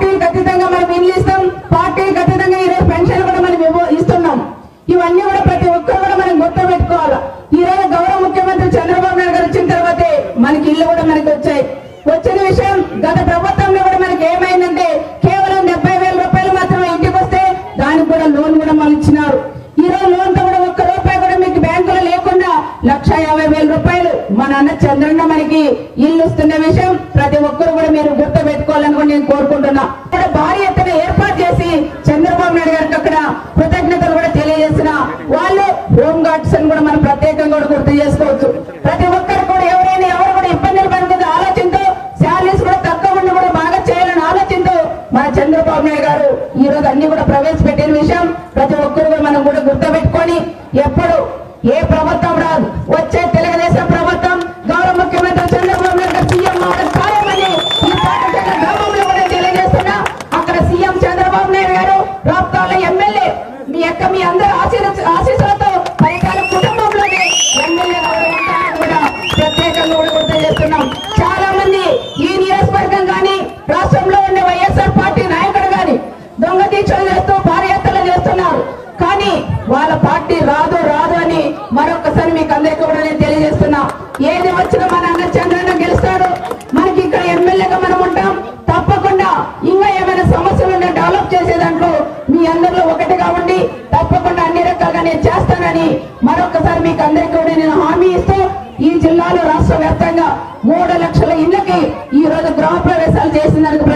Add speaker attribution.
Speaker 1: పార్టీలకు అతీతంగా మనం ఇల్లు ఇస్తాం పార్టీలకు అతీతంగా లక్ష యాభై వేల రూపాయలు మన అన్న చంద్రన్న మనకి ఇల్లు ఇస్తున్న విషయం ప్రతి ఒక్కరు కూడా మీరు గుర్తు పెట్టుకోవాలని కూడా నేను కోరుకుంటున్నా. ఇక్కడ భారీ ఎత్తున ఏర్పాటు చేసి చంద్రబాబు నాయుడు గారికి అక్కడ కృతజ్ఞతలు కూడా తెలియజేసిన వాళ్ళు హోమ్ గార్డ్స్ అని కూడా మనం ప్రత్యేకంగా కూడా గుర్తు చేసుకోవచ్చు. ప్రతి ఒక్కరు కూడా ఎవరైనా ఎవరు కూడా ఇబ్బందులు పడుతుంది ఆలోచనతో శాలరీస్ కూడా తక్కువ ఉండి కూడా బాగా చేయాలని ఆలోచనతో మన చంద్రబాబు నాయుడు గారు ఈ రోజు అన్ని కూడా ప్రవేశపెట్టిన విషయం ప్రతి ఒక్కరు కూడా మనం కూడా గుర్తుపెట్టుకొని పెట్టుకొని ఏ ప్రభుత్వం రాదు. వచ్చే తెలుగుదేశం ప్రభుత్వం గౌరవ ముఖ్యమంత్రి చంద్రబాబు నాయుడు సీఎం ఖాయమని గ్రామంలో కూడా తెలియజేస్తున్నా. అక్కడ సీఎం చంద్రబాబు నాయుడు గారు రాప్తాల ఎమ్మెల్యే. మీ యొక్క మీ అందరి ఆశీర్వ- ఆశీస్సులతో పైకాల కుటుంబంలోనే ఎమ్మెల్యే కూడా ప్రత్యేకంగా కూడా గుర్తు చేస్తున్నాం. చాలా మంది ఈ నియోజకవర్గం కానీ రాష్ట్రంలో ఉండే వైఎస్ఆర్ పార్టీ నాయకుడు కానీ దొంగ తీర్చలు చేస్తూ పాదయాత్రలు చేస్తున్నారు. కానీ వాళ్ళ పార్టీ రాదు రాదు అని మరొకసారి మీకు అందరికీ కూడా నేను తెలియజేస్తున్నా ఏది వచ్చినా మన అన్న చంద్రన్న గెలుస్తాడు. మనకి ఇక్కడ ఎమ్మెల్యేగా మనం ఉంటాం. తప్పకుండా ఇంకా ఏమైనా సమస్యలు ఉంటే డెవలప్ చేసే దాంట్లో మీ అందరిలో ఒకటిగా ఉండి తప్పకుండా అన్ని రకాలుగా నేను చేస్తానని మరొకసారి మీకు అందరికీ కూడా నేను హామీ ఇస్తూ ఈ జిల్లాలో రాష్ట్ర వ్యాప్తంగా మూడు లక్షల ఇళ్ళకి ఈ రోజు గృహ ప్రవేశాలు చేసినందుకు